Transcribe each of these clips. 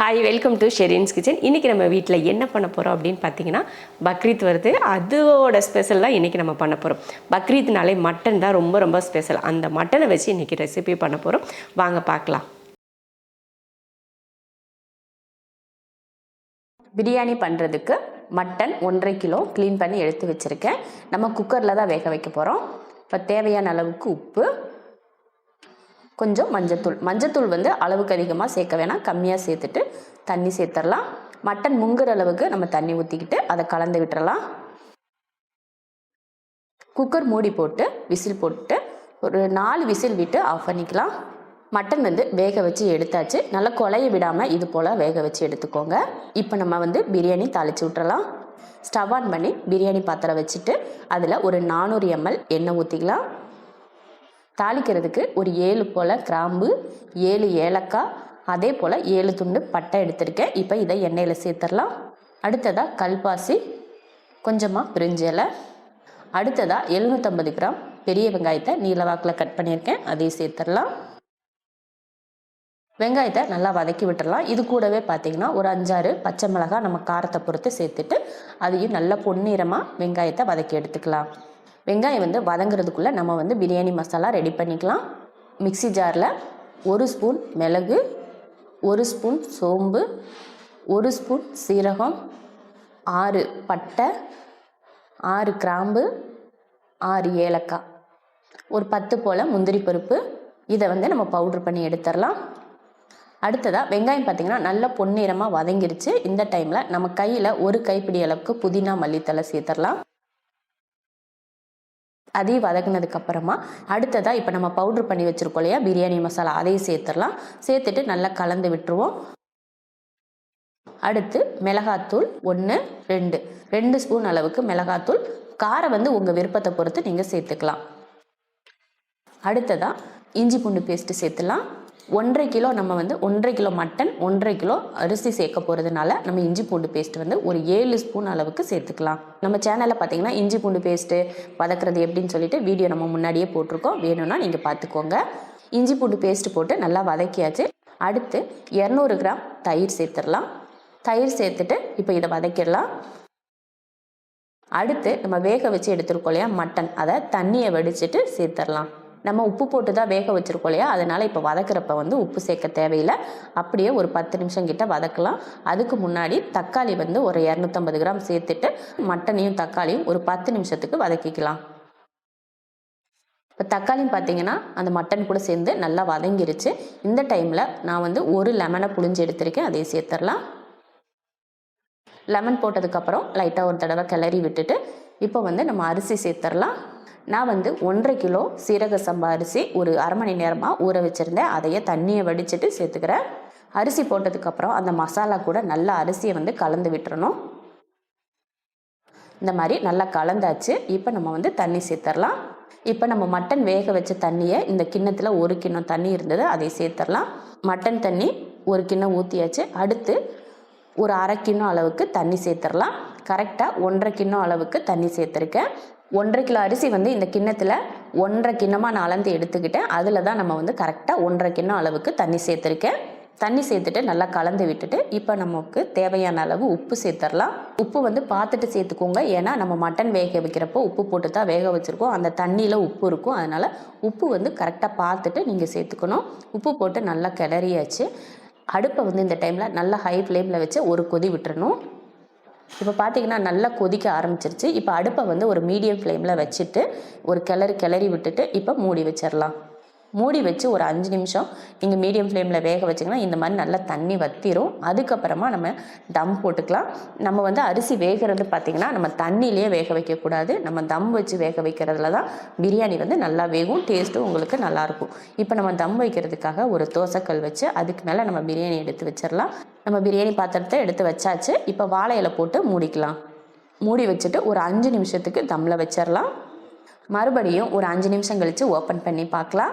Hi welcome to Shereen's kitchen இன்றைக்கி நம்ம வீட்டில் என்ன பண்ண போகிறோம் அப்படின்னு பார்த்தீங்கன்னா பக்ரீத் வருது. அதோட ஸ்பெஷல் தான் இன்றைக்கி நம்ம பண்ண போகிறோம் பக்ரீத்னாலே மட்டன் தான் ரொம்ப ரொம்ப ஸ்பெஷல் அந்த மட்டனை வச்சு இன்றைக்கி ரெசிபி பண்ண போகிறோம் வாங்க பார்க்கலாம் பிரியாணி பண்ணுறதுக்கு மட்டன் ஒன்றரை கிலோ க்ளீன் பண்ணி எடுத்து வச்சுருக்கேன். நம்ம குக்கரில் தான் வேக வைக்க போகிறோம் இப்போ தேவையான அளவுக்கு உப்பு கொஞ்சம் மஞ்சத்தூள். மஞ்சத்தூள் வந்து அளவுக்கு அதிகமாக சேர்க்க வேணாம். கம்மியாக சேர்த்துட்டு தண்ணி சேர்த்துடலாம் மட்டன் முங்குற அளவுக்கு நம்ம தண்ணி ஊற்றிக்கிட்டு அதை கலந்து விட்டுறலாம். குக்கர் மூடி போட்டு விசில் போட்டு ஒரு நாலு விசில் விட்டு ஆஃப் பண்ணிக்கலாம். மட்டன் வந்து வேக வச்சு எடுத்தாச்சு. நல்லா கொலைய விடாமல் இது போல் வேக வச்சு எடுத்துக்கோங்க. இப்போ நம்ம வந்து பிரியாணி தாளித்து விட்டுறலாம். ஸ்டவ் ஆன் பண்ணி பிரியாணி பாத்திரம் வச்சுட்டு அதில் ஒரு நானூறு எம்எல் எண்ணெய் ஊற்றிக்கலாம் தாளிக்கிறதுக்கு ஒரு ஏழு போல் கிராம்பு ஏழு ஏலக்காய் அதே போல் ஏழு துண்டு பட்டை எடுத்திருக்கேன். இப்போ இதை எண்ணெயில் சேர்த்துடலாம். அடுத்ததாக கல்பாசி கொஞ்சமாக பிரிஞ்சு இலை. அடுத்ததாக எழுநூற்றம்பது கிராம் பெரிய வெங்காயத்தை நீலவாக்கில் கட் பண்ணியிருக்கேன். அதையும் சேர்த்துடலாம். வெங்காயத்தை நல்லா வதக்கி விட்டுடலாம். இது கூடவே பார்த்தீங்கன்னா ஒரு அஞ்சாறு பச்சை மிளகாய் நம்ம காரத்தை பொறுத்து சேர்த்துட்டு அதையும் நல்லா பொன்னிறமாக வெங்காயத்தை வதக்கி எடுத்துக்கலாம். வெங்காயம் வந்து வதங்குறதுக்குள்ளே நம்ம வந்து பிரியாணி மசாலா ரெடி பண்ணிக்கலாம். மிக்ஸி ஜாரில் ஒரு ஸ்பூன் மிளகு ஒரு ஸ்பூன் சோம்பு ஒரு ஸ்பூன் சீரகம் ஆறு பட்டை ஆறு கிராம்பு ஆறு ஏலக்காய். ஒரு பத்து போல் முந்திரி பருப்பு. இதை வந்து நம்ம பவுட்ரு பண்ணி எடுத்துடலாம். அடுத்ததாக வெங்காயம் பார்த்திங்கன்னா நல்லா பொன்னிறமாக வதங்கிருச்சு. இந்த டைமில் நம்ம கையில் ஒரு கைப்பிடி அளவுக்கு புதினா மல்லித்தலை சேர்த்துடலாம். அதையும் வதக்குனதுக்கு அப்புறமா அடுத்ததாக இப்போ நம்ம பவுட்ரு பண்ணி வச்சுருக்கோம் இல்லையா? பிரியாணி மசாலா அதையும் சேர்த்துடலாம். சேர்த்துட்டு நல்லா கலந்து விட்டுருவோம். அடுத்து மிளகாத்தூள் ஒன்று ரெண்டு. ரெண்டு ஸ்பூன் அளவுக்கு மிளகாத்தூள். காரம் வந்து உங்கள் விருப்பத்தை பொறுத்து நீங்கள் சேர்த்துக்கலாம். அடுத்ததாக இஞ்சி பூண்டு பேஸ்ட்டு சேர்த்துலாம் ஒன்றரை கிலோ நம்ம வந்து ஒன்றரை கிலோ மட்டன் ஒன்றரை கிலோ அரிசி சேர்க்க போகிறதுனால நம்ம இஞ்சி பூண்டு பேஸ்ட் வந்து ஒரு ஏழு ஸ்பூன் அளவுக்கு சேர்த்துக்கலாம். நம்ம சேனலில் பார்த்தீங்கன்னா இஞ்சி பூண்டு பேஸ்ட்டு வதக்குறது எப்படின்னு சொல்லிட்டு வீடியோ நம்ம முன்னாடியே போட்டிருக்கோம். வேணும்னா நீங்கள் பார்த்துக்கோங்க இஞ்சி பூண்டு பேஸ்ட்டு போட்டு நல்லா வதக்கியாச்சு. அடுத்து இரநூறு கிராம் தயிர் சேர்த்துடலாம். தயிர் சேர்த்துட்டு இப்போ இதை வதக்கிடலாம். அடுத்து நம்ம வேக வச்சு எடுத்துருக்கோம் இல்லையா மட்டன் அதை தண்ணியை வடிச்சிட்டு சேர்த்துடலாம். நம்ம உப்பு போட்டு தான் வேக வச்சுருக்கோம் இல்லையா? அதனால் இப்போ வதக்கிறப்ப வந்து உப்பு சேர்க்க தேவையில்லை. அப்படியே ஒரு பத்து நிமிஷம் கிட்ட வதக்கலாம். அதுக்கு முன்னாடி தக்காளி வந்து ஒரு இரநூத்தம்பது கிராம் சேர்த்துட்டு மட்டனையும் தக்காளியும் ஒரு பத்து நிமிஷத்துக்கு வதக்கிக்கலாம். இப்போ தக்காளியும் பார்த்தீங்கன்னா அந்த மட்டன் கூட சேர்ந்து நல்லா வதங்கிருச்சு. இந்த டைமில் நான் வந்து ஒரு லெமனை புளிஞ்சு எடுத்திருக்கேன். அதையும் சேர்த்துடலாம். லெமன் போட்டதுக்கப்புறம் லைட்டாக ஒரு தடவை கிளறி விட்டுட்டு இப்போ வந்து நம்ம அரிசி சேர்த்துடலாம். நான் வந்து ஒன்றரை கிலோ சீரக சம்பா அரிசி ஒரு அரை மணி நேரமாக ஊற வச்சுருந்தேன். அதையே தண்ணியை வடிச்சிட்டு சேர்த்துக்கிறேன் அரிசி போட்டதுக்கப்புறம் அந்த மசாலா கூட நல்லா அரிசியை வந்து கலந்து விட்டுறணும். இந்த மாதிரி நல்லா கலந்தாச்சு. இப்போ நம்ம வந்து தண்ணி சேர்த்துடலாம் இப்போ நம்ம மட்டன் வேக வச்ச தண்ணியை இந்த கிண்ணத்தில் ஒரு கிண்ணம் தண்ணி இருந்தது அதை சேர்த்துடலாம் மட்டன் தண்ணி ஒரு கிண்ணம் ஊற்றியாச்சு அடுத்து ஒரு அரை கிண்ணம் அளவுக்கு தண்ணி சேர்த்துடலாம் கரெக்டாக ஒன்றரை கிண்ணம் அளவுக்கு தண்ணி சேர்த்துருக்கேன். ஒன்றரை கிலோ அரிசி வந்து இந்த கிண்ணத்தில் ஒன்றரை கிண்ணமாக நான் அளந்து எடுத்துக்கிட்டேன். அதில் தான் நம்ம வந்து கரெக்டாக ஒன்றரை கிண்ணம் அளவுக்கு தண்ணி சேர்த்துருக்கேன். தண்ணி சேர்த்துட்டு நல்லா கலந்து விட்டுட்டு இப்போ நமக்கு தேவையான அளவு உப்பு சேர்த்துடலாம் உப்பு வந்து பார்த்துட்டு சேர்த்துக்கோங்க. ஏன்னா நம்ம மட்டன் வேக வைக்கிறப்போ உப்பு போட்டு தான் வேக வச்சுருக்கோம். அந்த தண்ணியில் உப்பு இருக்கும். அதனால் உப்பு வந்து கரெக்டாக பார்த்துட்டு நீங்கள் சேர்த்துக்கணும். உப்பு போட்டு நல்லா கிளறியாச்சு. அடுப்பை வந்து இந்த டைமில் நல்லா ஹை ஃப்ளேமில் வச்சு ஒரு கொதி விட்டுறணும். இப்போ பார்த்தீங்கன்னா நல்லா கொதிக்க ஆரம்பிச்சிருச்சு. இப்போ அடுப்பை வந்து ஒரு மீடியம் ஃப்ளேமில் வச்சுட்டு ஒரு கிளறி கிளறி விட்டுட்டு இப்போ மூடி வச்சிடலாம் மூடி வச்சு ஒரு அஞ்சு நிமிஷம் நீங்கள் மீடியம் ஃப்ளேமில் வேக வச்சிங்கன்னா இந்த மாதிரி நல்லா தண்ணி வத்திரும். அதுக்கப்புறமா நம்ம தம் போட்டுக்கலாம். நம்ம வந்து அரிசி வேகிறது பார்த்திங்கன்னா நம்ம தண்ணியிலேயே வேக வைக்கக்கூடாது. நம்ம தம் வச்சு வேக வைக்கிறதுல தான் பிரியாணி வந்து நல்லா வேகும் டேஸ்ட்டும் உங்களுக்கு நல்லாயிருக்கும் இப்போ நம்ம தம் வைக்கிறதுக்காக ஒரு தோசைக்கல் வச்சு அதுக்கு மேலே நம்ம பிரியாணி எடுத்து வச்சிடலாம் நம்ம பிரியாணி பாத்திரத்தை எடுத்து வச்சாச்சு. இப்போ வாழை போட்டு மூடிக்கலாம். மூடி வச்சுட்டு ஒரு அஞ்சு நிமிஷத்துக்கு தம்மில் வச்சிடலாம் மறுபடியும் ஒரு அஞ்சு நிமிஷம் கழித்து ஓப்பன் பண்ணி பார்க்கலாம்.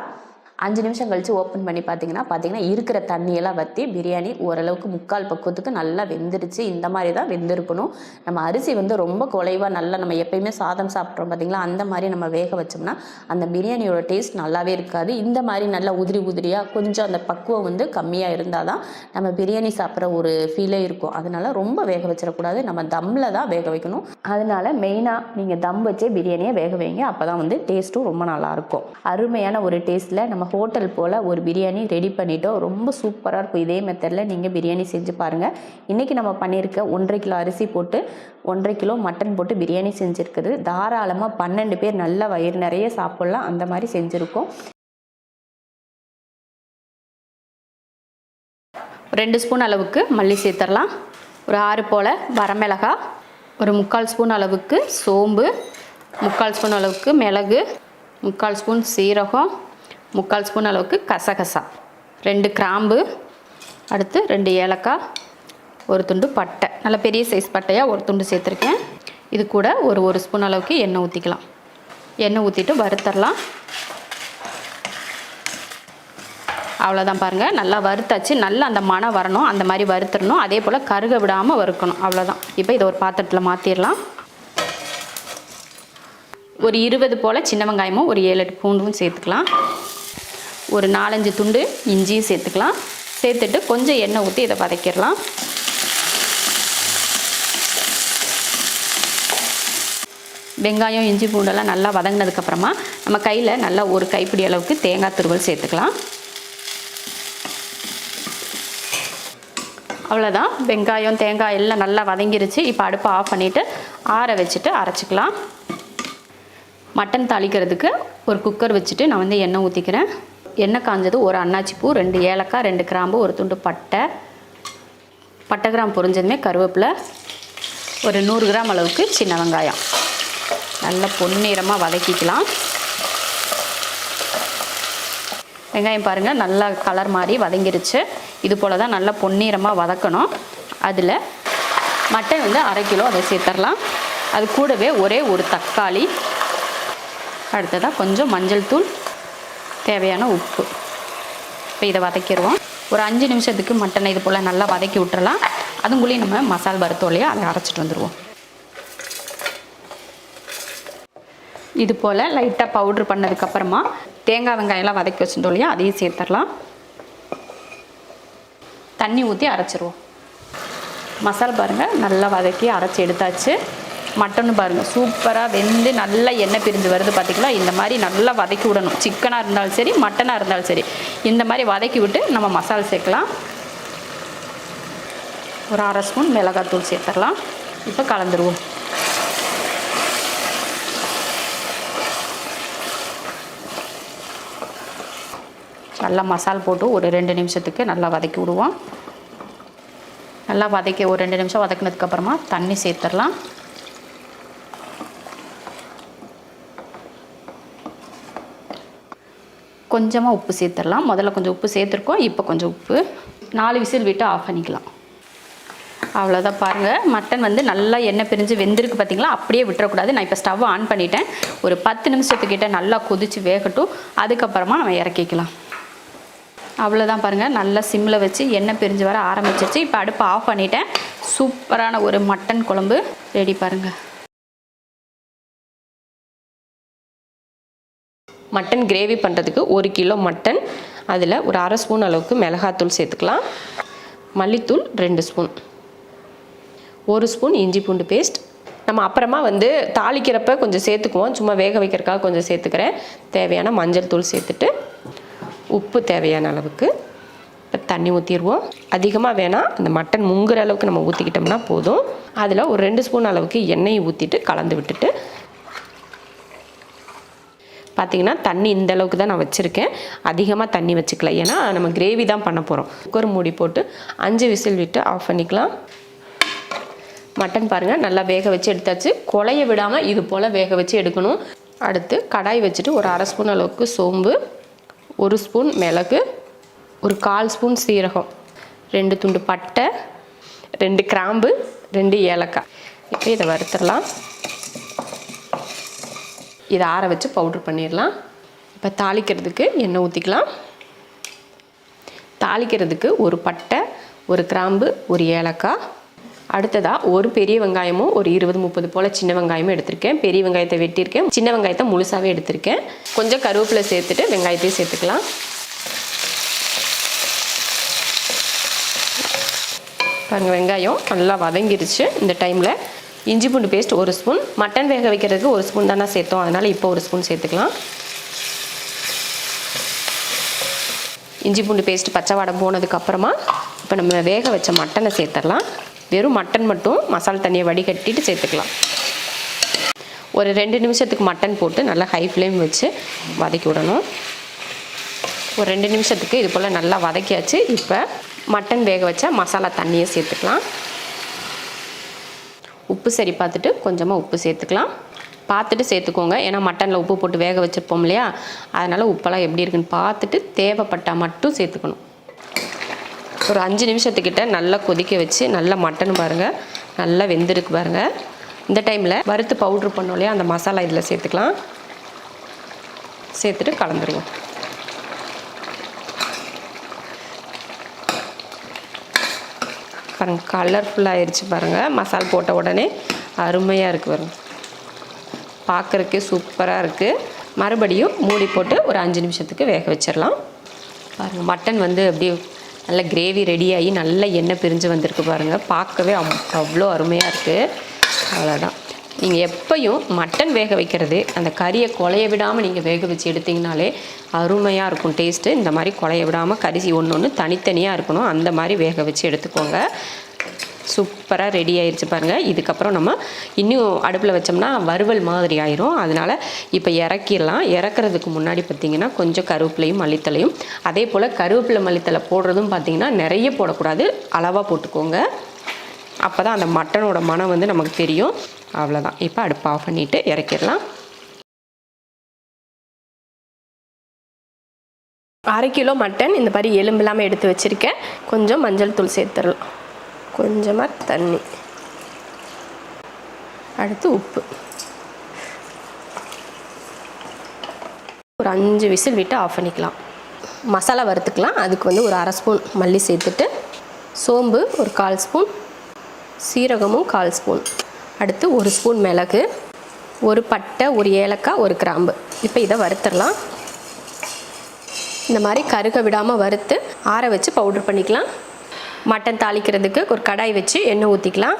அஞ்சு நிமிஷம் கழித்து ஓப்பன் பண்ணி பார்த்தீங்கன்னா பார்த்தீங்கன்னா இருக்கிற தண்ணியெல்லாம் வற்றி பிரியாணி ஓரளவுக்கு முக்கால் பக்குவத்துக்கு நல்லா வெந்துருச்சு. இந்த மாதிரி தான் வெந்திருக்கணும். நம்ம அரிசி வந்து ரொம்ப குலைவாக நல்லா நம்ம எப்பயுமே சாதம் சாப்பிட்றோம் பார்த்தீங்களா அந்த மாதிரி நம்ம வேக வச்சோம்னா அந்த பிரியாணியோட டேஸ்ட் நல்லாவே இருக்காது. இந்த மாதிரி நல்லா உதிரி உதிரியாக கொஞ்சம் அந்த பக்குவம் வந்து கம்மியாக இருந்தால் தான் நம்ம பிரியாணி சாப்பிட்ற ஒரு ஃபீலே இருக்கும். அதனால ரொம்ப வேக வச்சிடக்கூடாது. நம்ம தம்மில் தான் வேக வைக்கணும். அதனால மெயினாக நீங்கள் தம் வச்சே பிரியாணியை வேக வைங்க. அப்போ தான் வந்து டேஸ்ட்டும் ரொம்ப நல்லாயிருக்கும் அருமையான ஒரு டேஸ்ட்டில் நம்ம ஹோட்டல் போல் ஒரு பிரியாணி ரெடி பண்ணிட்டோம். ரொம்ப சூப்பராக இருக்கும். இதே மெத்தடில் நீங்கள் பிரியாணி செஞ்சு பாருங்கள் இன்றைக்கி நம்ம பண்ணியிருக்க ஒன்றரை கிலோ அரிசி போட்டு ஒன்றரை கிலோ மட்டன் போட்டு பிரியாணி செஞ்சுருக்குது. தாராளமாக பன்னெண்டு பேர் நல்ல வயிறு நிறைய சாப்பிட்லாம். அந்த மாதிரி செஞ்சுருக்கோம். ரெண்டு ஸ்பூன் அளவுக்கு மல்லி சேர்த்துடலாம். ஒரு ஆறு போல் வரமிளகா ஒரு முக்கால் ஸ்பூன் அளவுக்கு சோம்பு முக்கால் ஸ்பூன் அளவுக்கு மிளகு முக்கால் ஸ்பூன் சீரகம் முக்கால் ஸ்பூன் அளவுக்கு கசகசா. ரெண்டு கிராம்பு அடுத்து ரெண்டு ஏலக்காய் ஒரு துண்டு பட்டை. நல்ல பெரிய சைஸ் பட்டையாக ஒரு துண்டு சேர்த்துருக்கேன். இது கூட ஒரு ஒரு ஸ்பூன் அளவுக்கு எண்ணெய் ஊற்றிக்கலாம் எண்ணெய் ஊற்றிட்டு வறுத்தரலாம். அவ்வளோதான் பாருங்கள் நல்லா வறுத்தாச்சு. நல்லா அந்த மணம் வரணும். அந்த மாதிரி வறுத்துடணும். அதே போல் கருக விடாமல் வறுக்கணும். அவ்வளோதான் இப்போ இதை ஒரு பாத்திரத்தில் மாற்றிடலாம் ஒரு இருபது போல் சின்ன வெங்காயமும் ஒரு ஏழு எட்டு பூண்டும் சேர்த்துக்கலாம். ஒரு நாலஞ்சு துண்டு இஞ்சியும் சேர்த்துக்கலாம். சேர்த்துட்டு கொஞ்சம் எண்ணெய் ஊற்றி இதை வதக்கிடலாம். வெங்காயம் இஞ்சி பூண்டெல்லாம் நல்லா வதங்கினதுக்கப்புறமா நம்ம கையில் நல்லா ஒரு கைப்பிடி அளவுக்கு தேங்காய் துருவல் சேர்த்துக்கலாம். அவ்வளோதான் வெங்காயம் தேங்காய் எல்லாம் நல்லா வதங்கிருச்சு. இப்போ அடுப்பை ஆஃப் பண்ணிவிட்டு ஆற வச்சுட்டு அரைச்சிக்கலாம். மட்டன் தாளிக்கிறதுக்கு ஒரு குக்கர் வச்சுட்டு நான் வந்து எண்ணெய் ஊற்றிக்கிறேன் எண்ணெய் காஞ்சது ஒரு அன்னாச்சி பூ ரெண்டு ஏலக்காய் ரெண்டு கிராம்பு ஒரு துண்டு பட்டை. பட்டை கிராம் பொரிஞ்சதுமே கருவேப்பிலை. ஒரு நூறு கிராம் அளவுக்கு சின்ன வெங்காயம். நல்லா பொன்னிறமாக வதக்கிக்கலாம். வெங்காயம் பாருங்கள் நல்லா கலர் மாதிரி வதங்கிருச்சு. இது போல் தான் நல்லா பொன்னிறமாக வதக்கணும். அதில் மட்டன் வந்து அரை கிலோ அதை சேர்த்துடலாம் அது கூடவே ஒரே ஒரு தக்காளி. அடுத்ததாக கொஞ்சம் மஞ்சள் தூள். தேவையான உப்பு. இப்போ இதை வதக்கிடுவோம். ஒரு அஞ்சு நிமிஷத்துக்கு மட்டனை இது போல் நல்லா வதக்கி விட்டுறலாம். அதுங்குள்ளேயும் நம்ம மசால் வறுத்தோம் அதை அரைச்சிட்டு வந்துடுவோம் இது போல் லைட்டாக பவுட்ரு பண்ணதுக்கப்புறமா தேங்காய் வெங்காயம்லாம் வதக்கி வச்சுருந்தோம் இல்லையா? அதையும் சேர்த்துடலாம். தண்ணி ஊற்றி அரைச்சிருவோம். மசால் பாருங்கள் நல்லா வதக்கி அரைச்சி எடுத்தாச்சு. மட்டன் பாருங்கள் சூப்பராக வெந்து நல்லா எண்ணெய் பிரிஞ்சு வருது பார்த்திங்களா இந்த மாதிரி நல்லா வதக்கி விடணும். சிக்கனாக இருந்தாலும் சரி மட்டனாக இருந்தாலும் சரி. இந்த மாதிரி வதக்கி விட்டு நம்ம மசால் சேர்க்கலாம். ஒரு அரை ஸ்பூன் மிளகாத்தூள் சேர்த்துடலாம். இப்போ கலந்துருவோம். நல்லா மசால் போட்டு ஒரு ரெண்டு நிமிஷத்துக்கு நல்லா வதக்கி விடுவோம். நல்லா வதக்கி ஒரு ரெண்டு நிமிஷம் வதக்கினதுக்கப்புறமா தண்ணி சேர்த்துடலாம். கொஞ்சமாக உப்பு சேர்த்துடலாம். முதல்ல கொஞ்சம் உப்பு சேர்த்துருக்கோம். இப்போ கொஞ்சம் உப்பு. நாலு விசில் விட்டு ஆஃப் பண்ணிக்கலாம். அவ்வளோதான் பாருங்கள் மட்டன் வந்து நல்லா எண்ணெய் பிரிஞ்சு வெந்திருக்கு பார்த்தீங்களா அப்படியே விட்டுறக்கூடாது. நான் இப்போ ஸ்டவ் ஆன் பண்ணிட்டேன். ஒரு பத்து நிமிஷத்துக்கிட்ட நல்லா கொதித்து வேகட்டும். அதுக்கப்புறமா நம்ம இறக்கிக்கலாம். அவ்வளோதான் பாருங்கள் நல்லா சிம்மில் வச்சு எண்ணெய் பிரிஞ்சு வர ஆரம்பிச்சிருச்சு. இப்போ அடுப்பு ஆஃப் பண்ணிட்டேன். சூப்பரான ஒரு மட்டன் குழம்பு. ரெடி பாருங்கள் மட்டன் கிரேவி பண்ணுறதுக்கு ஒரு கிலோ மட்டன். அதில் ஒரு அரை ஸ்பூன் அளவுக்கு மிளகாத்தூள் சேர்த்துக்கலாம். மல்லித்தூள் ரெண்டு ஸ்பூன். ஒரு ஸ்பூன் இஞ்சி பூண்டு பேஸ்ட். நம்ம அப்புறமா வந்து தாளிக்கிறப்ப கொஞ்சம் சேர்த்துக்குவோம். சும்மா வேக வைக்கிறதுக்காக கொஞ்சம் சேர்த்துக்கிறேன். தேவையான மஞ்சள் தூள் சேர்த்துட்டு உப்பு தேவையான அளவுக்கு இப்போ தண்ணி ஊற்றிடுவோம் அதிகமாக வேணால் அந்த மட்டன் முங்குற அளவுக்கு நம்ம ஊற்றிக்கிட்டோம்னா போதும். அதில் ஒரு ரெண்டு ஸ்பூன் அளவுக்கு எண்ணெயை ஊற்றிட்டு கலந்து விட்டுட்டு பார்த்தீங்கன்னா தண்ணி இந்த அளவுக்கு தான் நான் வச்சுருக்கேன். அதிகமாக தண்ணி வச்சுக்கல. ஏன்னா நம்ம கிரேவி தான் பண்ண போகிறோம் குக்கர் மூடி போட்டு அஞ்சு விசில் விட்டு ஆஃப் பண்ணிக்கலாம். மட்டன் பாருங்கள் நல்லா வேக வச்சு எடுத்தாச்சு. குழைய விடாமல் இது போல் வேக வச்சு எடுக்கணும். அடுத்து கடாய் வச்சுட்டு ஒரு அரை ஸ்பூன் அளவுக்கு சோம்பு ஒரு ஸ்பூன் மிளகு ஒரு கால் ஸ்பூன் சீரகம் ரெண்டு துண்டு பட்டை ரெண்டு கிராம்பு ரெண்டு ஏலக்காய். இப்போ இதை வறுத்துடலாம். இதை ஆற வச்சு பவுட்ரு பண்ணிடலாம். இப்போ தாளிக்கிறதுக்கு எண்ணெய் ஊற்றிக்கலாம் தாளிக்கிறதுக்கு ஒரு பட்டை ஒரு கிராம்பு ஒரு ஏலக்காய். அடுத்ததாக ஒரு பெரிய வெங்காயமும் ஒரு இருபது முப்பது போல் சின்ன வெங்காயமும் எடுத்திருக்கேன். பெரிய வெங்காயத்தை வெட்டியிருக்கேன். சின்ன வெங்காயத்தை முழுசாகவே எடுத்திருக்கேன். கொஞ்சம் கருவேப்பிலை சேர்த்துட்டு வெங்காயத்தையும் சேர்த்துக்கலாம். பாருங்கள் வெங்காயம் நல்லா வதங்கிருச்சு. இந்த டைமில் இஞ்சி பூண்டு பேஸ்ட் ஒரு ஸ்பூன் மட்டன் வேக வைக்கிறதுக்கு ஒரு ஸ்பூன் தானே சேர்த்தோம். அதனால் இப்போ ஒரு ஸ்பூன் சேர்த்துக்கலாம். இஞ்சி பூண்டு பேஸ்ட் பச்சை வாடம் போனதுக்கப்புறமா இப்போ நம்ம வேக வச்ச மட்டனை சேர்த்துடலாம். வெறும் மட்டன் மட்டும் மசாலா தண்ணியை வடிகட்டிட்டு சேர்த்துக்கலாம். ஒரு ரெண்டு நிமிஷத்துக்கு மட்டன் போட்டு நல்லா ஹை ஃப்ளேம் வச்சு வதக்கி விடணும். ஒரு ரெண்டு நிமிஷத்துக்கு இது போல் நல்லா வதக்கியாச்சு. இப்போ மட்டன் வேக வச்ச மசாலா தண்ணியை சேர்த்துக்கலாம். உப்பு சரி பார்த்துட்டு கொஞ்சமாக உப்பு சேர்த்துக்கலாம். பார்த்துட்டு சேர்த்துக்கோங்க. ஏன்னா மட்டனில் உப்பு போட்டு வேக வச்சுருப்போம் இல்லையா? அதனால் உப்பெல்லாம் எப்படி இருக்குன்னு பார்த்துட்டு தேவைப்பட்டால் மட்டும் சேர்த்துக்கணும். ஒரு அஞ்சு நிமிஷத்துக்கிட்ட நல்லா கொதிக்க வச்சு நல்லா மட்டன் பாருங்கள் நல்லா வெந்திருக்கு பாருங்கள் இந்த டைமில் வறுத்து பவுட்ரு பண்ணோம் இல்லையா? அந்த மசாலா இதில் சேர்த்துக்கலாம். சேர்த்துட்டு கலந்துருவோம். பாருங்க கலர்ஃபுல்லாகிடுச்சு பாருங்கள் மசால் போட்ட உடனே அருமையாக இருக்குது பாருங்க. பார்க்குறக்கே சூப்பராக இருக்குது மறுபடியும் மூடி போட்டு ஒரு அஞ்சு நிமிஷத்துக்கு வேக வச்சிடலாம். பாருங்கள் மட்டன் வந்து அப்படியே நல்ல கிரேவி ரெடியாகி நல்ல எண்ணெய் பிரிஞ்சு வந்திருக்கு பாருங்கள் பார்க்கவே அவ்- அவ்வளோ அருமையாக இருக்குது அவ்வளோதான். நீங்கள் எப்பையும் மட்டன் வேக வைக்கிறது அந்த கறியை குழைய விடாமல் நீங்கள் வேக வச்சு எடுத்தீங்கனாலே அருமையாக இருக்கும் டேஸ்ட்டு இந்த மாதிரி குலைய விடாமல் கரிசி ஒன்று ஒன்று தனித்தனியாக இருக்கணும். அந்த மாதிரி வேக வச்சு எடுத்துக்கோங்க. சூப்பராக ரெடி ஆயிடுச்சு பாருங்கள் இதுக்கப்புறம் நம்ம இன்னும் அடுப்பில் வச்சோம்னா வறுவல் மாதிரி ஆயிரும். அதனால் இப்போ இறக்கிடலாம். இறக்குறதுக்கு முன்னாடி பார்த்திங்கன்னா கொஞ்சம் கருவேப்பிலையும் மல்லித்தலையும் அதே போல் கருவேப்பிலை மல்லித்தலை போடுறதும் பார்த்திங்கன்னா நிறைய போடக்கூடாது. அளவாக போட்டுக்கோங்க. அப்போ தான் அந்த மட்டனோட மனம் வந்து நமக்கு தெரியும். அவ்வளோதான் இப்போ அடுப்பு ஆஃப் பண்ணிவிட்டு இறக்கிடலாம். அரை கிலோ மட்டன் இந்த மாதிரி எலும்பு இல்லாமல் எடுத்து வச்சுருக்கேன். கொஞ்சம் மஞ்சள் தூள் சேர்த்துடலாம். கொஞ்சமாக தண்ணி. அடுத்து உப்பு. ஒரு அஞ்சு விசில் விட்டு ஆஃப் பண்ணிக்கலாம். மசாலா வறுத்துக்கலாம். அதுக்கு வந்து ஒரு அரை ஸ்பூன் மல்லி சேர்த்துட்டு சோம்பு ஒரு கால் ஸ்பூன் சீரகமும் கால் ஸ்பூன். அடுத்து ஒரு ஸ்பூன் மிளகு ஒரு பட்டை ஒரு ஏலக்காய் ஒரு கிராம்பு. இப்போ இதை வறுத்துடலாம். இந்த மாதிரி கருக விடாமல் வறுத்து ஆற வச்சு பவுடர் பண்ணிக்கலாம். மட்டன் தாளிக்கிறதுக்கு ஒரு கடாய் வச்சு எண்ணெய் ஊற்றிக்கலாம்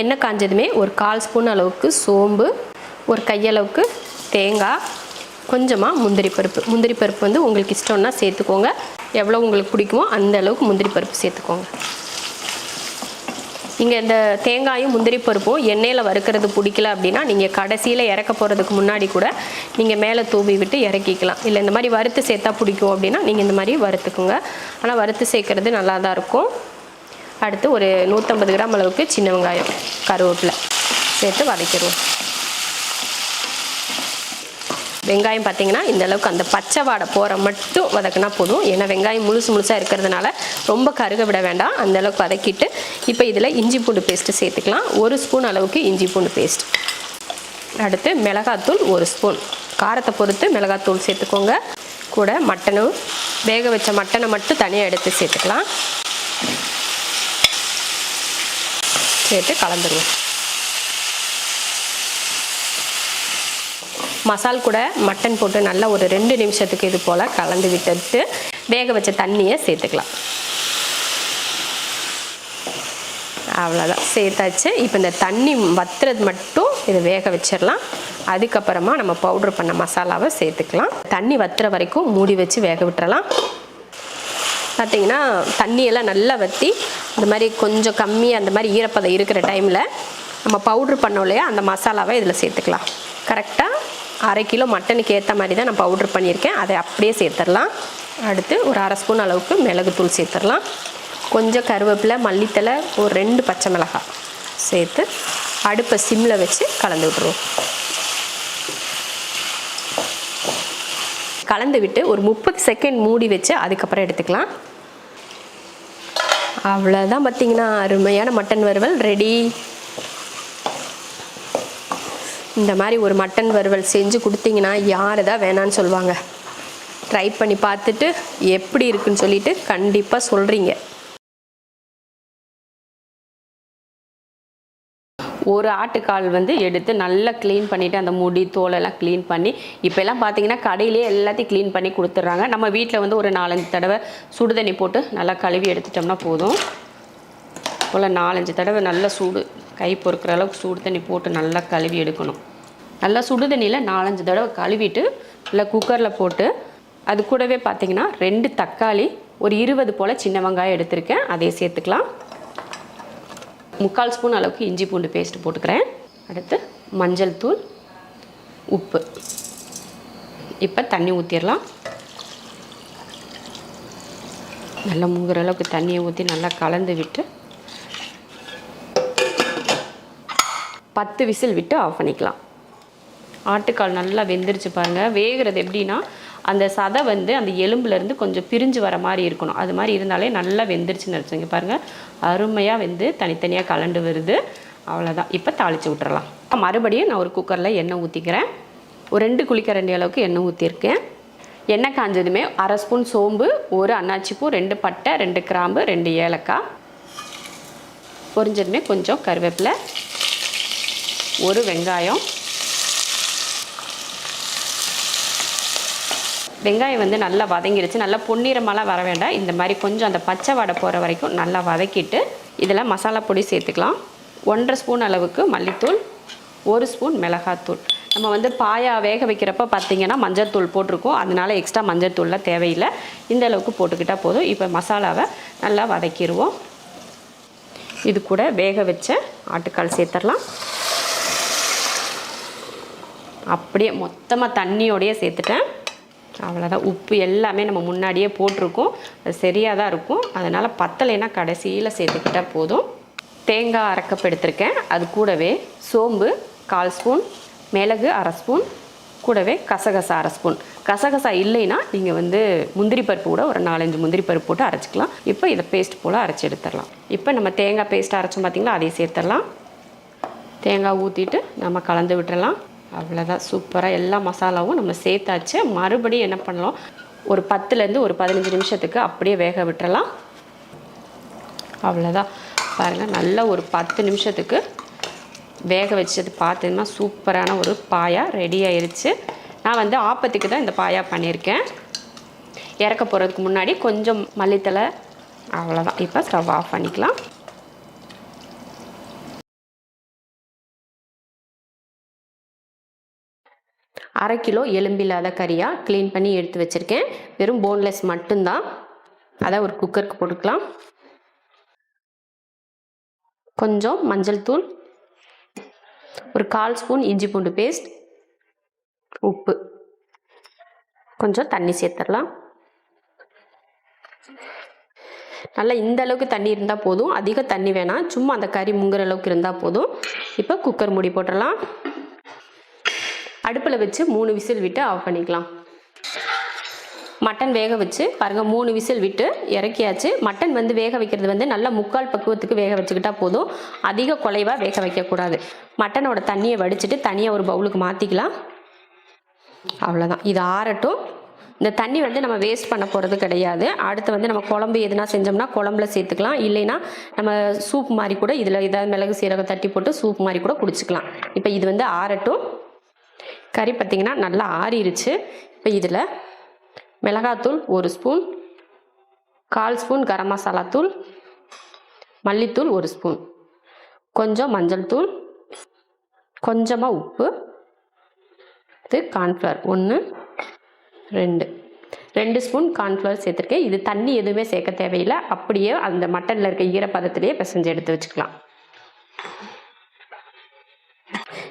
எண்ணெய் காஞ்சதுமே ஒரு கால் ஸ்பூன் அளவுக்கு சோம்பு ஒரு கையளவுக்கு தேங்காய் கொஞ்சமாக முந்திரி பருப்பு. முந்திரி பருப்பு வந்து உங்களுக்கு இஷ்டம்னா சேர்த்துக்கோங்க. எவ்வளோ உங்களுக்கு பிடிக்குமோ அந்த அளவுக்கு முந்திரி பருப்பு சேர்த்துக்கோங்க. இங்கே இந்த தேங்காயும் முந்திரி பருப்பும் எண்ணெயில் வறுக்கிறது பிடிக்கல அப்படின்னா நீங்கள் கடைசியில் இறக்க போகிறதுக்கு முன்னாடி கூட நீங்கள் மேலே தூவி விட்டு இறக்கிக்கலாம். இல்லை இந்த மாதிரி வறுத்து சேர்த்தா பிடிக்கும் அப்படின்னா நீங்கள் இந்த மாதிரி வறுத்துக்குங்க. ஆனால் வறுத்து சேர்க்குறது நல்லா தான் இருக்கும். அடுத்து ஒரு நூற்றம்பது கிராம் அளவுக்கு சின்ன வெங்காயம் கருவேப்பிலை சேர்த்து வதக்கிடுவோம். வெங்காயம் பார்த்தீங்கன்னா இந்தளவுக்கு அந்த பச்சை வாடை போகிற மட்டும் வதக்கினா போதும். ஏன்னா வெங்காயம் முழுசு முழுசாக இருக்கிறதுனால ரொம்ப கருக விட வேண்டாம். அந்த அளவுக்கு வதக்கிட்டு இப்போ இதில் இஞ்சி பூண்டு பேஸ்ட்டு சேர்த்துக்கலாம். ஒரு ஸ்பூன் அளவுக்கு இஞ்சி பூண்டு பேஸ்ட் அடுத்து மிளகாத்தூள் ஒரு ஸ்பூன். காரத்தை பொறுத்து மிளகாத்தூள் சேர்த்துக்கோங்க. கூட மட்டனும் வேக வச்ச மட்டனை மட்டும் தனியாக எடுத்து சேர்த்துக்கலாம். சேர்த்து கலந்துருவோம். மசால் கூட மட்டன் போட்டு நல்லா ஒரு ரெண்டு நிமிஷத்துக்கு இது போல் கலந்து விட்டுட்டு வேக வச்ச தண்ணியை சேர்த்துக்கலாம். அவ்வளோதான் சேர்த்தாச்சு. இப்போ இந்த தண்ணி வத்துறது மட்டும் இதை வேக வச்சிடலாம் அதுக்கப்புறமா நம்ம பவுட்ரு பண்ண மசாலாவை சேர்த்துக்கலாம். தண்ணி வத்துற வரைக்கும் மூடி வச்சு வேக விட்டுறலாம். பார்த்தீங்கன்னா தண்ணியெல்லாம் நல்லா வற்றி இந்த மாதிரி கொஞ்சம் கம்மியாக அந்த மாதிரி ஈரப்பதம் இருக்கிற டைமில் நம்ம பவுட்ரு பண்ணோம் இல்லையா அந்த மசாலாவை இதில் சேர்த்துக்கலாம். கரெக்டாக அரை கிலோ மட்டனுக்கு ஏற்ற மாதிரி தான் நான் பவுட்ரு பண்ணியிருக்கேன். அதை அப்படியே சேர்த்துடலாம். அடுத்து ஒரு அரை ஸ்பூன் அளவுக்கு மிளகுத்தூள் சேர்த்துடலாம். கொஞ்சம் கருவேப்பிலை மல்லித்தலை ஒரு ரெண்டு பச்சை மிளகாய் சேர்த்து அடுப்பை சிம்மில் வச்சு கலந்து விட்ருவோம் கலந்து விட்டு ஒரு முப்பது செகண்ட் மூடி வச்சு அதுக்கப்புறம் எடுத்துக்கலாம். அவ்வளோதான் பார்த்தீங்கன்னா அருமையான மட்டன் வறுவல். ரெடி இந்த மாதிரி ஒரு மட்டன் வறுவல் செஞ்சு கொடுத்தீங்கன்னா யார் தான் வேணான்னு சொல்லுவாங்க. ட்ரை பண்ணி பார்த்துட்டு எப்படி இருக்குன்னு சொல்லிட்டு கண்டிப்பாக சொல்கிறீங்க ஒரு ஆட்டுக்கால் வந்து எடுத்து நல்லா க்ளீன் பண்ணிவிட்டு அந்த முடி தோலெல்லாம் க்ளீன் பண்ணி இப்போல்லாம் பார்த்தீங்கன்னா கடையிலே எல்லாத்தையும் க்ளீன் பண்ணி கொடுத்துட்றாங்க. நம்ம வீட்டில் வந்து ஒரு நாலஞ்சு தடவை சுடு தண்ணி போட்டு நல்லா கழுவி எடுத்துட்டோம்னா போதும். போல் நாலஞ்சு தடவை நல்லா சூடு கை பொறுக்கிற அளவுக்கு சூடு தண்ணி போட்டு நல்லா கழுவி எடுக்கணும். நல்லா சுடு தண்ணியில் நாலஞ்சு தடவை கழுவிட்டு இல்லை குக்கரில் போட்டு அது கூடவே பார்த்தீங்கன்னா ரெண்டு தக்காளி ஒரு இருபது போல் சின்ன வெங்காயம் எடுத்திருக்கேன். அதையே சேர்த்துக்கலாம். முக்கால் ஸ்பூன் அளவுக்கு இஞ்சி பூண்டு பேஸ்ட் போட்டுக்கிறேன். அடுத்து மஞ்சள் தூள் உப்பு. இப்போ தண்ணி ஊற்றிடலாம் நல்லா மூங்குற அளவுக்கு தண்ணியை ஊற்றி நல்லா கலந்து விட்டு பத்து விசில் விட்டு ஆஃப் பண்ணிக்கலாம். ஆட்டுக்கால் நல்லா வெந்துருச்சு பாருங்கள் வேகிறது எப்படின்னா அந்த சதை வந்து அந்த எலும்புலேருந்து கொஞ்சம் பிரிஞ்சு வர மாதிரி இருக்கணும். அது மாதிரி இருந்தாலே நல்லா வெந்துருச்சுன்னு வச்சுங்க பாருங்கள் அருமையாக வெந்து தனித்தனியாக கலண்டு வருது. அவ்வளோதான் இப்போ தாளித்து விட்டுறலாம் மறுபடியும் நான் ஒரு குக்கரில் எண்ணெய் ஊற்றிக்கிறேன் ஒரு ரெண்டு குளிக்கரண்டி அளவுக்கு எண்ணெய் ஊற்றிருக்கேன் எண்ணெய் காஞ்சதுமே அரை ஸ்பூன் சோம்பு ஒரு அன்னாச்சிப்பூ ரெண்டு பட்டை ரெண்டு கிராம்பு ரெண்டு ஏலக்காய். பொரிஞ்சதுமே கொஞ்சம் கருவேப்பிலை. ஒரு வெங்காயம். வெங்காயம் வந்து நல்லா வதங்கிடுச்சு நல்லா பொன்னிறமாலாம் வர வேண்டாம். இந்த மாதிரி கொஞ்சம் அந்த பச்சை வடை போகிற வரைக்கும் நல்லா வதக்கிட்டு இதில் மசாலா பொடி சேர்த்துக்கலாம். ஒன்றரை ஸ்பூன் அளவுக்கு மல்லித்தூள் ஒரு ஸ்பூன் மிளகாத்தூள். நம்ம வந்து பாயா வேக வைக்கிறப்ப பார்த்தீங்கன்னா மஞ்சள் தூள் போட்டிருக்கோம். அதனால எக்ஸ்ட்ரா மஞ்சள் தூள்லாம் தேவையில்லை. இந்த அளவுக்கு போட்டுக்கிட்டால் போதும். இப்போ மசாலாவை நல்லா வதக்கிடுவோம் இது கூட வேக வச்ச ஆட்டுக்கால் சேர்த்துடலாம். அப்படியே மொத்தமாக தண்ணியோடையே சேர்த்துட்டேன். அவ்வளோதான் உப்பு எல்லாமே நம்ம முன்னாடியே போட்டிருக்கோம். அது சரியாக தான் இருக்கும். அதனால் பத்தலைன்னா கடைசியில் சேர்த்துக்கிட்டால் போதும். தேங்காய் அரைக்கப் எடுத்திருக்கேன் அது கூடவே சோம்பு கால் ஸ்பூன் மிளகு அரை ஸ்பூன் கூடவே கசகசா அரை ஸ்பூன். கசகசா இல்லைன்னா நீங்கள் வந்து முந்திரி பருப்பு கூட ஒரு நாலஞ்சு முந்திரி பருப்பு போட்டு அரைச்சிக்கலாம். இப்போ இதை பேஸ்ட் போல் அரைச்சி எடுத்துடலாம். இப்போ நம்ம தேங்காய் பேஸ்ட் அரைச்சோம் பார்த்தீங்களா அதையும் சேர்த்துடலாம். தேங்காய் ஊற்றிட்டு நம்ம கலந்து விட்டுறலாம் அவ்வளோதான் சூப்பராக எல்லா மசாலாவும் நம்ம சேர்த்தாச்சு. மறுபடியும் என்ன பண்ணலாம்? ஒரு பத்துலேருந்து ஒரு பதினஞ்சு நிமிஷத்துக்கு அப்படியே வேக விட்டுறலாம். அவ்வளோதான் பாருங்கள் நல்லா ஒரு பத்து நிமிஷத்துக்கு வேக வச்சது பார்த்தீங்கன்னா சூப்பரான ஒரு பாயா ரெடி ஆயிடுச்சு நான் வந்து ஆப்பத்துக்கு தான் இந்த பாயா பண்ணியிருக்கேன். இறக்க போகிறதுக்கு முன்னாடி கொஞ்சம் மல்லித்தலை அவ்வளோதான் இப்போ ஸ்டவ் ஆஃப் பண்ணிக்கலாம். அரை கிலோ எலும்பில்லாத கறியாக க்ளீன் பண்ணி எடுத்து வச்சுருக்கேன். வெறும் போன்லெஸ் மட்டும்தான். அதை ஒரு குக்கருக்கு போட்டுக்கலாம். கொஞ்சம் மஞ்சள் தூள் ஒரு கால் ஸ்பூன் இஞ்சி பூண்டு பேஸ்ட் உப்பு. கொஞ்சம் தண்ணி சேர்த்துடலாம். நல்லா இந்த அளவுக்கு தண்ணி இருந்தால் போதும். அதிக தண்ணி வேணாம். சும்மா அந்த கறி முங்குற அளவுக்கு இருந்தால் போதும். இப்போ குக்கர் மூடி போட்டுடலாம். அடுப்பில் வச்சு மூணு விசில் விட்டு ஆஃப் பண்ணிக்கலாம். மட்டன் வேக வச்சு பாருங்கள் மூணு விசில் விட்டு இறக்கியாச்சு. மட்டன் வந்து வேக வைக்கிறது வந்து நல்லா முக்கால் பக்குவத்துக்கு வேக வச்சுக்கிட்டா போதும். அதிக குலைவாக வேக வைக்கக்கூடாது. மட்டனோட தண்ணியை வடிச்சிட்டு தனியாக ஒரு பவுலுக்கு மாற்றிக்கலாம் அவ்வளோதான் இது ஆறட்டும். இந்த தண்ணி வந்து நம்ம வேஸ்ட் பண்ண போகிறது கிடையாது. அடுத்து வந்து நம்ம குழம்பு எதுனா செஞ்சோம்னா குழம்புல சேர்த்துக்கலாம். இல்லைன்னா நம்ம சூப் மாதிரி கூட இதில் ஏதாவது மிளகு சீரகம் தட்டி போட்டு சூப் மாதிரி கூட குடிச்சிக்கலாம். இப்போ இது வந்து ஆறட்டும். கறி பார்த்திங்கன்னா நல்லா ஆறிடுச்சு இப்போ இதில் மிளகாத்தூள் ஒரு ஸ்பூன் கால் ஸ்பூன் கரம் மசாலா தூள் மல்லித்தூள் ஒரு ஸ்பூன். கொஞ்சம் மஞ்சள் தூள் கொஞ்சமாக உப்பு இது கார்ன்ஃப்ளவர் ஒன்று ரெண்டு. ரெண்டு ஸ்பூன் கார்ன்ஃப்ளவர் சேர்த்துருக்கேன். இது தண்ணி எதுவுமே சேர்க்க தேவையில்லை. அப்படியே அந்த மட்டனில் இருக்க ஈரப்பதத்திலேயே பிசைஞ்சு எடுத்து வச்சுக்கலாம்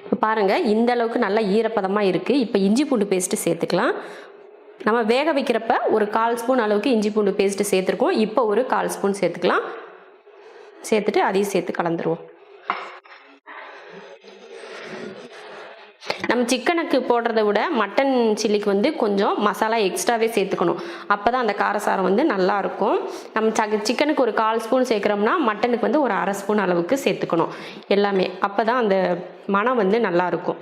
இப்போ பாருங்கள் இந்த அளவுக்கு நல்லா ஈரப்பதமாக இருக்குது இப்போ இஞ்சி பூண்டு பேஸ்ட்டு சேர்த்துக்கலாம். நம்ம வேக வைக்கிறப்ப ஒரு கால் ஸ்பூன் அளவுக்கு இஞ்சி பூண்டு பேஸ்ட்டு சேர்த்துருக்கோம். இப்போ ஒரு கால் ஸ்பூன் சேர்த்துக்கலாம். சேர்த்துட்டு அதையும் சேர்த்து கலந்துருவோம். நம்ம சிக்கனுக்கு போடுறத விட மட்டன் சில்லிக்கு வந்து கொஞ்சம் மசாலா எக்ஸ்ட்ராவே சேர்த்துக்கணும். அப்போ தான் அந்த காரசாரம் வந்து நல்லா இருக்கும். நம்ம ச சிக்கனுக்கு ஒரு கால் ஸ்பூன் சேர்க்குறோம்னா மட்டனுக்கு வந்து ஒரு அரை ஸ்பூன் அளவுக்கு சேர்த்துக்கணும். எல்லாமே. அப்போ தான் அந்த மனம் வந்து நல்லா இருக்கும்.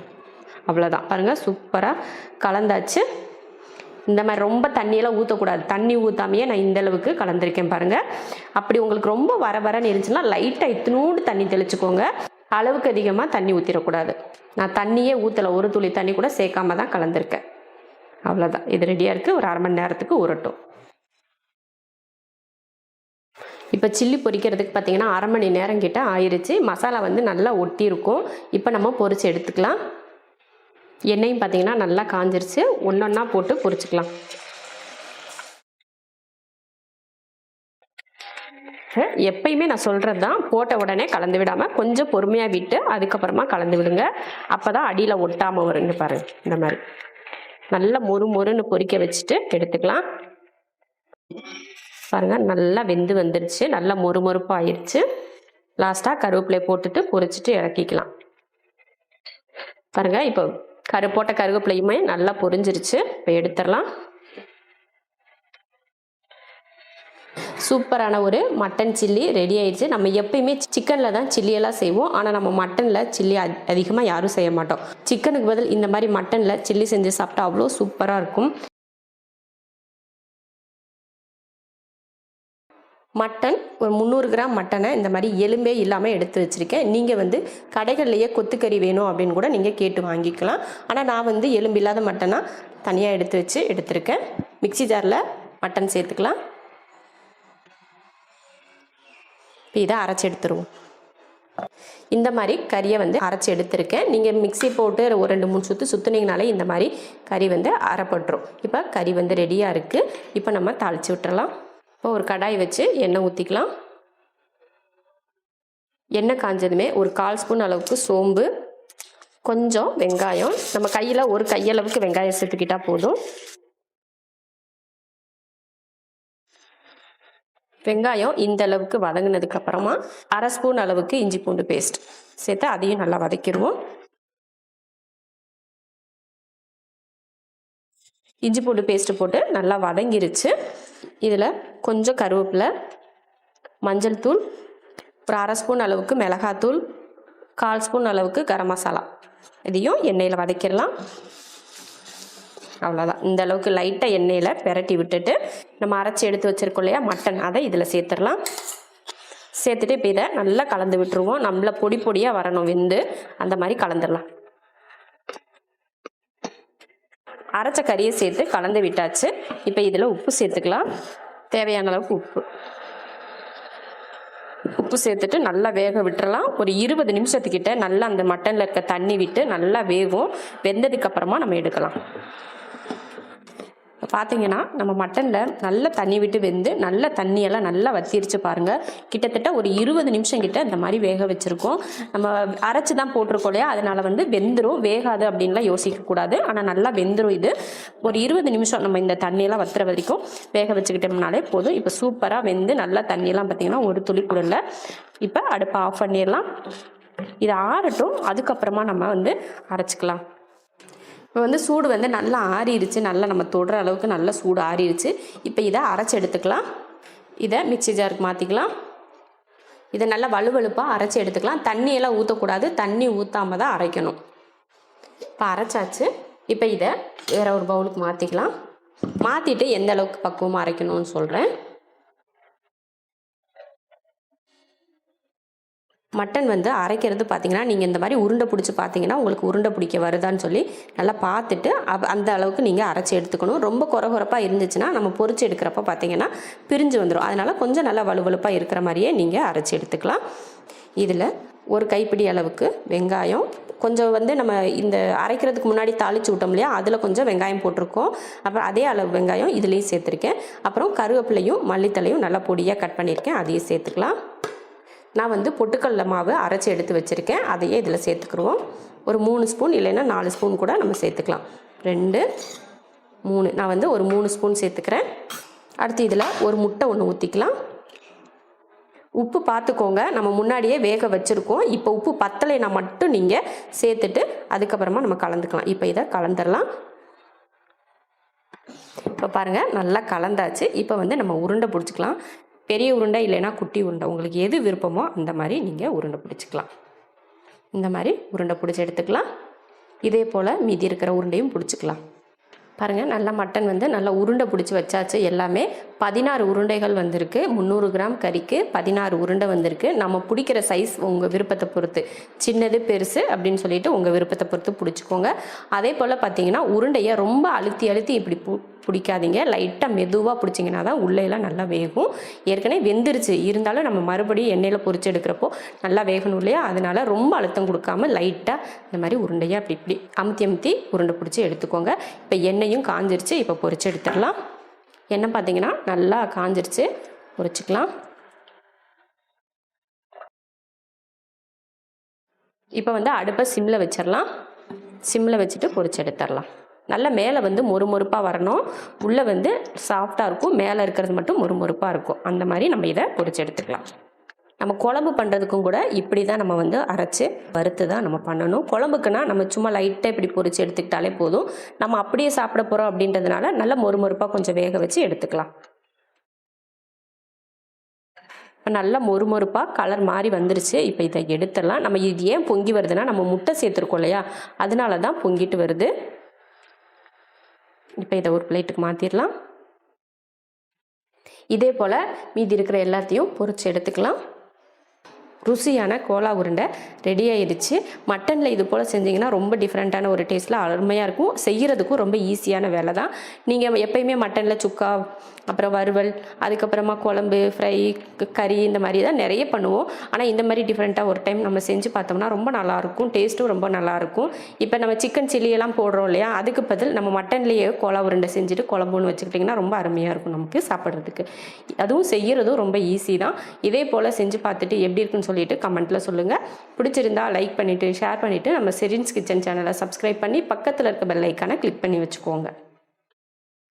அவ்வளோதான் பாருங்கள் சூப்பராக கலந்தாச்சு. இந்த மாதிரி ரொம்ப தண்ணியெல்லாம் ஊற்றக்கூடாது தண்ணி ஊற்றாமையே நான் இந்த அளவுக்கு கலந்துருக்கேன் பாருங்கள் அப்படி உங்களுக்கு ரொம்ப வர வரன்னு இருந்துச்சுன்னா லைட்டாக இத்தினூண்டு தண்ணி தெளிச்சுக்கோங்க. அளவுக்கு அதிகமாக தண்ணி ஊற்றிடக்கூடாது நான் தண்ணியே ஊற்றலை ஒரு துளி தண்ணி கூட சேர்க்காம தான் கலந்துருக்கேன். அவ்வளோதான் இது ரெடியாக இருக்குது ஒரு அரை மணி நேரத்துக்கு உரட்டும் இப்போ சில்லி பொரிக்கிறதுக்கு பார்த்தீங்கன்னா அரை மணி நேரம் கிட்ட ஆயிடுச்சு மசாலா வந்து நல்லா ஒட்டி இருக்கும் இப்போ நம்ம பொரித்து எடுத்துக்கலாம். எண்ணெயும் பார்த்தீங்கன்னா நல்லா காஞ்சிருச்சு. ஒன்றொன்னா போட்டு பொரிச்சுக்கலாம். எப்பயுமே நான் சொல்கிறது தான் போட்ட உடனே கலந்து விடாமல் கொஞ்சம் பொறுமையாக விட்டு அதுக்கப்புறமா கலந்து விடுங்க. அப்போ தான் அடியில் ஒட்டாமல் வருங்க பாருங்க இந்த மாதிரி. நல்லா மொறு மொறுன்னு பொறிக்க வச்சுட்டு எடுத்துக்கலாம். பாருங்கள் நல்லா வெந்து வந்துருச்சு நல்லா மொறு மொறுப்பாக ஆயிடுச்சு லாஸ்ட்டாக கருவேப்பிலை போட்டுட்டு பொரிச்சிட்டு இறக்கிக்கலாம். பாருங்க இப்போ கரு போட்ட கருவேப்பிலையுமே நல்லா பொரிஞ்சிருச்சு இப்போ எடுத்துடலாம். சூப்பரான ஒரு மட்டன் சில்லி ரெடி ஆயிடுச்சு. நம்ம எப்பயுமே சிக்கனில் தான் சில்லியெல்லாம் செய்வோம். ஆனால் நம்ம மட்டனில் சில்லி அதிகமாக யாரும் செய்ய மாட்டோம். சிக்கனுக்கு பதில் இந்த மாதிரி மட்டனில் சில்லி செஞ்சு சாப்பிட்டா அவ்வளோ சூப்பராக இருக்கும். மட்டன் ஒரு முந்நூறு கிராம் மட்டனை இந்த மாதிரி எலும்பே இல்லாமல் எடுத்து வச்சுருக்கேன். நீங்கள் வந்து கடைகள்லையே கொத்துக்கறி வேணும் அப்படின்னு கூட நீங்கள் கேட்டு வாங்கிக்கலாம். ஆனால் நான் வந்து எலும்பு இல்லாத மட்டனாக தனியாக எடுத்து வச்சு எடுத்திருக்கேன். மிக்ஸி ஜாரில் மட்டன் சேர்த்துக்கலாம். இதை அரைச்சி எடுத்துருவோம். இந்த மாதிரி கறியை வந்து அரைச்சி எடுத்திருக்கேன். நீங்கள் மிக்ஸி போட்டு ஒரு ரெண்டு மூணு சுற்று சுற்றுனீங்கனாலே இந்த மாதிரி கறி வந்து அரைப்பட்டுரும். இப்போ கறி வந்து ரெடியாக இருக்குது இப்போ நம்ம தாளித்து விட்டுறலாம். இப்போ ஒரு கடாய் வச்சு எண்ணெய் ஊற்றிக்கலாம் எண்ணெய் காஞ்சதுமே ஒரு கால் ஸ்பூன் அளவுக்கு சோம்பு கொஞ்சம் வெங்காயம். நம்ம கையில் ஒரு கையளவுக்கு வெங்காயம் சேர்த்துக்கிட்டால் போதும். வெங்காயம் இந்த அளவுக்கு வதங்கினதுக்கு அப்புறமா அரை ஸ்பூன் அளவுக்கு இஞ்சி பூண்டு பேஸ்ட் சேர்த்து அதையும் நல்லா வதக்கிடுவோம். இஞ்சி பூண்டு பேஸ்ட் போட்டு நல்லா வதங்கிருச்சு. இதில் கொஞ்சம் கருவேப்பிலை மஞ்சள் தூள் ஒரு அரை ஸ்பூன் அளவுக்கு மிளகாத்தூள் கால் ஸ்பூன் அளவுக்கு கரம் மசாலா. இதையும் எண்ணெயில் வதக்கிடலாம். அவ்வளோதான் இந்த அளவுக்கு லைட்டாக எண்ணெயில் பெரட்டி விட்டுட்டு நம்ம அரைச்சி எடுத்து வச்சுருக்கோம் இல்லையா மட்டன் அதை இதில் சேர்த்துடலாம். சேர்த்துட்டு இப்போ இதை நல்லா கலந்து விட்டுருவோம். நம்மள பொடி பொடியாக வரணும் வெந்து. அந்த மாதிரி கலந்துடலாம். அரைச்ச கறியை சேர்த்து கலந்து விட்டாச்சு. இப்போ இதில் உப்பு சேர்த்துக்கலாம். தேவையான அளவுக்கு உப்பு. உப்பு சேர்த்துட்டு நல்லா வேக விட்டுறலாம். ஒரு இருபது நிமிஷத்துக்கிட்ட நல்லா அந்த மட்டனில் இருக்க தண்ணி விட்டு நல்லா வேகும். வெந்ததுக்கு அப்புறமா நம்ம எடுக்கலாம். பார்த்தீங்கன்னா நம்ம மட்டனில் நல்ல தண்ணி விட்டு வெந்து நல்ல தண்ணியெல்லாம் நல்லா வத்திருச்சு பாருங்கள் கிட்டத்தட்ட ஒரு இருபது நிமிஷம் கிட்ட இந்த மாதிரி வேக வச்சுருக்கோம். நம்ம அரைச்சி தான் போட்டிருக்கோம் இல்லையா? அதனால் வந்து வெந்துடும் வேகாது அப்படின்லாம் யோசிக்கக்கூடாது ஆனால் நல்லா வெந்துடும் இது. ஒரு இருபது நிமிஷம் நம்ம இந்த தண்ணியெல்லாம் வத்துற வரைக்கும் வேக வச்சுக்கிட்டோம்னாலே போதும். இப்போ சூப்பராக வெந்து நல்லா தண்ணியெல்லாம் பார்த்தீங்கன்னா ஒரு துளி கூட இப்போ அடுப்பை ஆஃப் பண்ணிடலாம். இது ஆறட்டும். அதுக்கப்புறமா நம்ம வந்து அரைச்சிக்கலாம். இப்போ வந்து சூடு வந்து நல்லா ஆறிடுச்சு. நல்லா நம்ம தொடுற அளவுக்கு நல்லா சூடு ஆறிடுச்சு. இப்போ இதை அரைச்சி எடுத்துக்கலாம். இதை மிக்சி ஜாருக்கு மாற்றிக்கலாம் இதை நல்லா வலுவழுப்பாக அரைச்சி எடுத்துக்கலாம். தண்ணியெல்லாம் ஊற்றக்கூடாது தண்ணி ஊற்றாம தான் அரைக்கணும். இப்போ அரைச்சாச்சு. இப்போ இதை வேற ஒரு பவுலுக்கு மாற்றிக்கலாம் மாற்றிட்டு எந்த அளவுக்கு பக்குவமாக அரைக்கணும்னு சொல்கிறேன் மட்டன் வந்து அரைக்கிறது பார்த்தீங்கன்னா நீங்கள் இந்த மாதிரி உருண்டை பிடிச்சி பார்த்தீங்கன்னா உங்களுக்கு உருண்டை பிடிக்க வருதான்னு சொல்லி நல்லா பார்த்துட்டு அப் அந்த அளவுக்கு நீங்கள் அரைச்சி எடுத்துக்கணும். ரொம்ப குறகுறப்பாக இருந்துச்சுன்னா நம்ம பொரிச்சு எடுக்கிறப்ப பார்த்தீங்கன்னா பிரிஞ்சு வந்துடும் அதனால் கொஞ்சம் நல்லா வலுவலுப்பாக இருக்கிற மாதிரியே நீங்கள் அரைச்சி எடுத்துக்கலாம். இதில் ஒரு கைப்பிடி அளவுக்கு வெங்காயம். கொஞ்சம் வந்து நம்ம இந்த அரைக்கிறதுக்கு முன்னாடி தாளிச்சு விட்டோம் இல்லையா அதில் கொஞ்சம் வெங்காயம் போட்டிருக்கோம். அப்புறம் அதே அளவு வெங்காயம் இதுலேயும் சேர்த்துருக்கேன். அப்புறம் கருவேப்பிலையும் மல்லித்தலையும் நல்லா பொடியாக கட் பண்ணியிருக்கேன். அதையும் சேர்த்துக்கலாம். நான் வந்து பொட்டுக்கடல மாவு அரைச்சி எடுத்து வச்சுருக்கேன். அதையே இதில் சேர்த்துக்குருவோம். ஒரு மூணு ஸ்பூன் இல்லைன்னா நாலு ஸ்பூன் கூட நம்ம சேர்த்துக்கலாம். ரெண்டு மூணு. நான் வந்து ஒரு மூணு ஸ்பூன் சேர்த்துக்கிறேன். அடுத்து இதில் ஒரு முட்டை ஒன்று ஊற்றிக்கலாம் உப்பு பார்த்துக்கோங்க. நம்ம முன்னாடியே வேக வச்சுருக்கோம். இப்போ உப்பு பத்தலைனா மட்டும் நீங்கள் சேர்த்துட்டு அதுக்கப்புறமா நம்ம கலந்துக்கலாம். இப்போ இதை கலந்துடலாம் இப்போ பாருங்கள் நல்லா கலந்தாச்சு. இப்போ வந்து நம்ம உருண்டை பிடிச்சிக்கலாம். பெரிய உருண்டை இல்லைன்னா குட்டி உருண்டை. உங்களுக்கு எது விருப்பமோ அந்த மாதிரி நீங்கள் உருண்டை பிடிச்சிக்கலாம். இந்த மாதிரி உருண்டை பிடிச்சி எடுத்துக்கலாம். இதே போல் மீதி இருக்கிற உருண்டையும் பிடிச்சிக்கலாம். பாருங்கள் நல்லா மட்டன் வந்து நல்லா உருண்டை பிடிச்சி வச்சாச்சு எல்லாமே. பதினாறு உருண்டைகள் வந்திருக்கு. முந்நூறு கிராம் கறிக்கு பதினாறு உருண்டை வந்திருக்கு. நம்ம பிடிக்கிற சைஸ் உங்கள் விருப்பத்தை பொறுத்து. சின்னது பெருசு அப்படின்னு சொல்லிட்டு உங்கள் விருப்பத்தை பொறுத்து பிடிச்சிக்கோங்க. அதே போல் பார்த்தீங்கன்னா உருண்டையை ரொம்ப அழுத்தி அழுத்தி இப்படி பு பிடிக்காதீங்க. லைட்டாக மெதுவாக பிடிச்சிங்கன்னா தான் உள்ளேலாம் நல்லா வேகும். ஏற்கனவே வெந்துருச்சு. இருந்தாலும் நம்ம மறுபடியும் எண்ணெயில் பொறிச்சு எடுக்கிறப்போ நல்லா வேகணும் இல்லையா? அதனால் ரொம்ப அழுத்தம் கொடுக்காம லைட்டாக இந்த மாதிரி உருண்டையாக அப்படி இப்படி அமுத்தி அமுத்தி உருண்டை பிடிச்சி எடுத்துக்கோங்க. இப்போ எண்ணெய் எண்ணெயும் காஞ்சிருச்சு. இப்போ பொறிச்சு எடுத்துடலாம். எண்ணெய் பார்த்தீங்கன்னா நல்லா காஞ்சிருச்சு. பொறிச்சிக்கலாம் இப்போ வந்து அடுப்பை சிம்மில் வச்சிடலாம். சிம்மில் வச்சுட்டு பொறிச்சு எடுத்துடலாம். நல்லா மேலே வந்து மொறுமொறுப்பாக வரணும். உள்ளே வந்து சாஃப்டாக இருக்கும். மேலே இருக்கிறது மட்டும் மொறுமொறுப்பாக இருக்கும். அந்த மாதிரி நம்ம இதை பொறிச்சு எடுத்துக்கலாம். நம்ம குழம்பு பண்ணுறதுக்கும் கூட இப்படி தான் நம்ம வந்து அரைச்சி வறுத்து தான் நம்ம பண்ணணும். குழம்புக்குன்னா நம்ம சும்மா லைட்டாக இப்படி பொறிச்சு எடுத்துக்கிட்டாலே போதும். நம்ம அப்படியே சாப்பிட போகிறோம் அப்படின்றதுனால நல்லா மொறுமொறுப்பாக கொஞ்சம் வேக வச்சு எடுத்துக்கலாம். இப்போ நல்லா மொறுமொறுப்பாக கலர் மாறி வந்துருச்சு. இப்போ இதை எடுத்துடலாம். நம்ம இது ஏன் பொங்கி வருதுன்னா நம்ம முட்டை சேர்த்துருக்கோம் இல்லையா? அதனால தான் பொங்கிட்டு வருது. இப்போ இதை ஒரு பிளேட்டுக்கு மாற்றிடலாம் இதே போல் மீதி இருக்கிற எல்லாத்தையும் பொரிச்சு எடுத்துக்கலாம். ருசியான கோலா உருண்டை ரெடி ஆயிடுச்சு மட்டனில் இது போல் செஞ்சீங்கன்னா ரொம்ப டிஃப்ரெண்ட்டான ஒரு டேஸ்ட்டில் அருமையாக இருக்கும். செய்கிறதுக்கும் ரொம்ப ஈஸியான வேலை தான். நீங்கள் எப்பயுமே மட்டனில் சுக்கா அப்புறம் வறுவல் அதுக்கப்புறமா குழம்பு ஃப்ரை கறி இந்த மாதிரி தான் நிறைய பண்ணுவோம். ஆனால் இந்த மாதிரி டிஃப்ரெண்ட்டாக ஒரு டைம் நம்ம செஞ்சு பார்த்தோம்னா ரொம்ப நல்லாயிருக்கும் டேஸ்ட்டும் ரொம்ப நல்லாயிருக்கும் இப்போ நம்ம சிக்கன் சில்லி எல்லாம் போடுறோம் இல்லையா? அதுக்கு பதில் நம்ம மட்டன்லேயே கோலா உருண்டை செஞ்சுட்டு குழம்புன்னு வச்சுக்கிட்டிங்கன்னா ரொம்ப அருமையாக இருக்கும் நமக்கு சாப்பிட்றதுக்கு. அதுவும் செய்கிறதும் ரொம்ப ஈஸி தான். இதே போல் செஞ்சு பார்த்துட்டு எப்படி இருக்குன்னு சொல்லி சொல்லிட்டு கமெண்ட்டில் சொல்லுங்கள் பிடிச்சிருந்தா லைக் பண்ணிவிட்டு ஷேர் பண்ணிவிட்டு நம்ம செரின்ஸ் கிச்சன் சேனலை சப்ஸ்கிரைப் பண்ணி பக்கத்தில் இருக்க பெல் ஐக்கானை கிளிக் பண்ணி வச்சுக்கோங்க.